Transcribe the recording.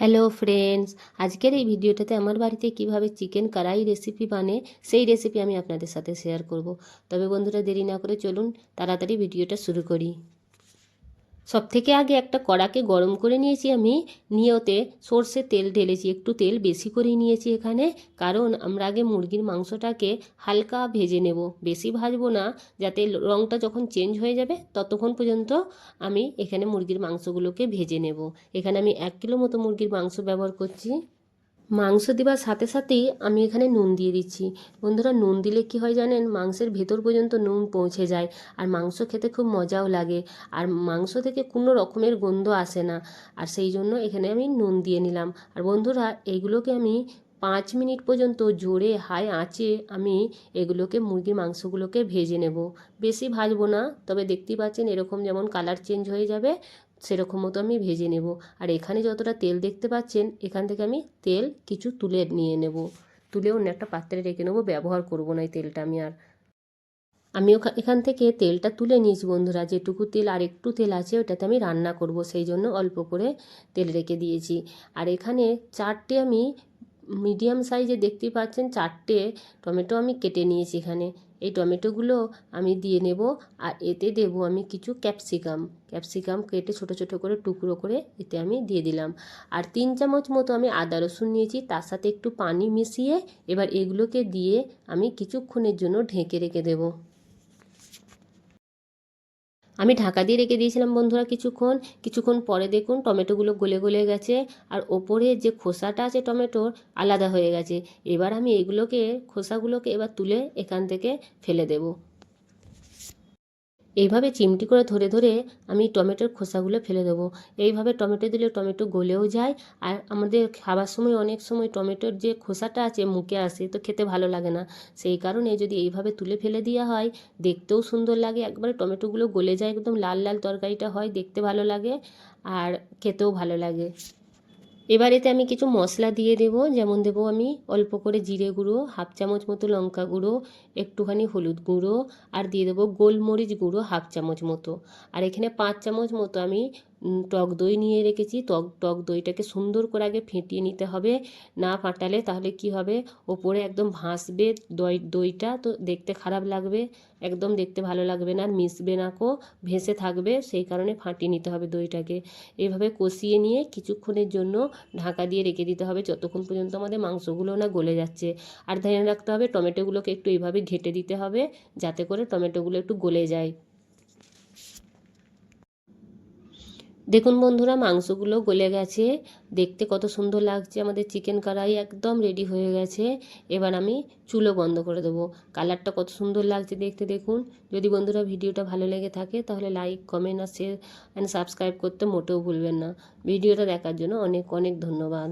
Hello friends আজকের এই ভিডিওটাতে আমার বাড়িতে কীভাবে চিকেন কড়াই রেসিপি বানে, সেই রেসিপি আমি আপনাদের সাথে শেয়ার করব। তবে বন্ধুরা দেরি না করে চলুন, তাড়াতাড়ি ভিডিওটা শুরু করি। সব থেকে আগে একটা কড়াকে গরম করে নিয়েছি আমি নিয়ে ওতে সর্ষের তেল ঢেলেছি, একটু তেল বেশি করেই নিয়েছি এখানে, কারণ আমরা আগে মুরগির মাংসটাকে হালকা ভেজে নেব, বেশি ভাজবো না, যাতে রঙটা যখন চেঞ্জ হয়ে যাবে ততক্ষণ পর্যন্ত আমি এখানে মুরগির মাংসগুলোকে ভেজে নেব। এখানে আমি এক কিলো মতো মুরগির মাংস ব্যবহার করছি। মাংস দেওয়ার সাথে সাথেই আমি এখানে নুন দিয়ে দিচ্ছি। বন্ধুরা, নুন দিলে কি হয় জানেন? মাংসের ভেতর পর্যন্ত নুন পৌঁছে যায় আর মাংস খেতে খুব মজাও লাগে। আর মাংস থেকে কোনো রকমের গন্ধ আসে না। আর সেই জন্য এখানে আমি নুন দিয়ে নিলাম। আর বন্ধুরা এইগুলোকে আমি পাঁচ মিনিট পর্যন্ত জোরে হাই আঁচে আমি এগুলোকে, মুরগির মাংসগুলোকে ভেজে নেব। বেশি ভাজবো না, তবে দেখতেই পাচ্ছেন এরকম যেমন কালার চেঞ্জ হয়ে যাবে সেরকম মতো আমি ভেজে নেব। আর এখানে যতটা তেল দেখতে পাচ্ছেন, এখান থেকে আমি তেল কিছু তুলে নিয়ে নেব। তুলে অন্য একটা পাত্রে রেখে নেব, ব্যবহার করব না এই তেলটা আমি আর। আমি এখান থেকে তেলটা তুলে নিয়েছি বন্ধুরা, যেটুকু তেল আর একটু তেল আছে ওটাতে আমি রান্না করব, সেই জন্য অল্প করে তেল রেখে দিয়েছি। আর এখানে চারটে আমি মিডিয়াম সাইজে দেখতে পাচ্ছেন চারটে টমেটো আমি কেটে নিয়েছি এখানে। এই টমেটোগুলো আমি দিয়ে নেব আর এতে দেব আমি কিছু ক্যাপসিকাম। ক্যাপসিকাম কেটে ছোট ছোট করে টুকরো করে এতে আমি দিয়ে দিলাম। আর তিন চামচ মতো আমি আদা রসুন নিয়েছি, তার সাথে একটু পানি মিশিয়ে এবার এগুলোকে দিয়ে আমি কিছুক্ষণের জন্য ঢেকে রেখে দেবো। আমি ঢাকা দিয়ে রেখে দিয়েছিলাম বন্ধুরা কিছুক্ষণ। কিছুক্ষণ পরে দেখুন টমেটোগুলো গলে গলে গেছে আর ওপরে যে খোসাটা আছে টমেটোর আলাদা হয়ে গেছে। এবার আমি এগুলোকে খোসাগুলোকে এবার তুলে এখান থেকে ফেলে দেবো। এইভাবে চিমটি করে ধরে ধরে আমি টমেটোর খোসাগুলো ফেলে দেবো। এইভাবে টমেটো দিলে টমেটো গলেও যায় আর আমাদের খাবার সময় অনেক সময় টমেটোর যে খোসাটা আছে মুখে আসে তো খেতে ভালো লাগে না। সেই কারণে যদি এইভাবে তুলে ফেলে দেওয়া হয়, দেখতেও সুন্দর লাগে। একবারে টমেটোগুলো গলে যায়, একদম লাল লাল তরকারিটা হয়, দেখতে ভালো লাগে আর খেতেও ভালো লাগে। এবার এতে আমি কিছু মশলা দিয়ে দেব, যেমন দেব আমি অল্প করে জিরে গুঁড়ো, হাফ চামচ মতো লঙ্কা গুঁড়ো, একটুখানি হলুদ গুঁড়ো, আর দিয়ে দেবো গোলমরিচ গুঁড়ো, হাফ চামচ মতো। আর এখানে পাঁচ চামচ মতো আমি টক দই নিয়ে রেখেছি। টক টক দইটাকে সুন্দর করে আগে ফেটিয়ে নিতে হবে। না ফাটালে তাহলে কি হবে? ওপরে একদম ভাসবে দই, দইটা। তো দেখতে খারাপ লাগবে, একদম দেখতে ভালো লাগবে না, আর মিশবে না কো, ভেসে থাকবে। সেই কারণে ফাটিয়ে নিতে হবে দইটাকে। এভাবে কষিয়ে নিয়ে কিছুক্ষণের জন্য ঢাকা দিয়ে রেখে দিতে হবে। যতক্ষণ পর্যন্ত আমাদের মাংসগুলো না গলে যাচ্ছে। আর ধ্যান রাখতে হবে, টমেটোগুলোকে একটু এইভাবে ঘেটে দিতে হবে, যাতে করে টমেটোগুলো একটু গলে যায়। দেখুন বন্ধুরা, মাংসগুলো গলে গেছে। দেখতে কত সুন্দর লাগছে। আমাদের চিকেন কড়াই একদম রেডি হয়ে গেছে। এবার আমি চুলো বন্ধ করে দেবো। কালারটা কত সুন্দর লাগছে দেখতে দেখুন। যদি বন্ধুরা ভিডিওটা ভালো লেগে থাকে, তাহলে লাইক কমেন্ট আর শেয়ার অ্যান্ড সাবস্ক্রাইব করতে মোটেও ভুলবেন না। ভিডিওটা দেখার জন্য অনেক অনেক ধন্যবাদ।